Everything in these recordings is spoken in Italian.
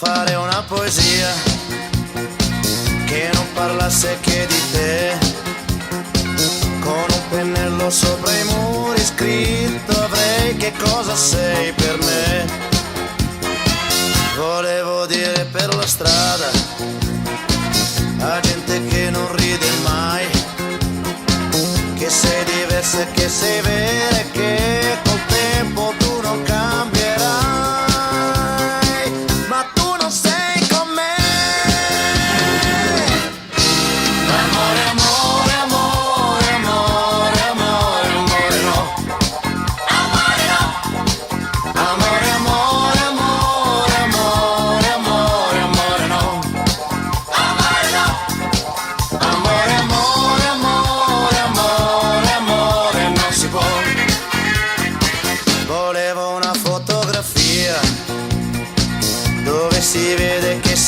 fare una poesia che non parlasse che di te. Con un pennello sopra i muri scritto avrei che cosa sei per me. Volevo dire per la strada a gente che non ride mai, che sei diversa e che sei vera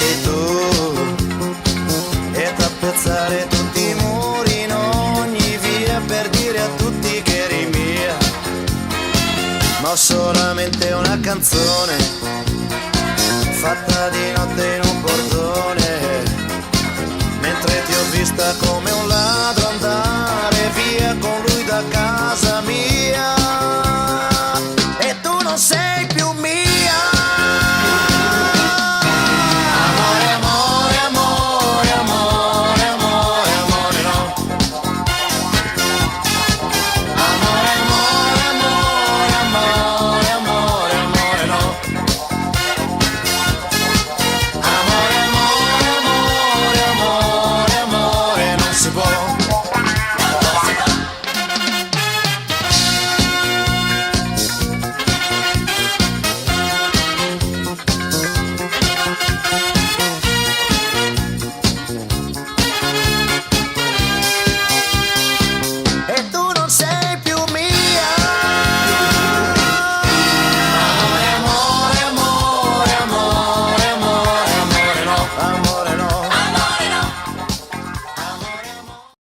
sei tu. E t'appezzare tutti i muri in ogni via per dire a tutti che eri mia. Ma ho solamente una canzone fatta di notte in un portone. Mentre ti ho vista come un ladro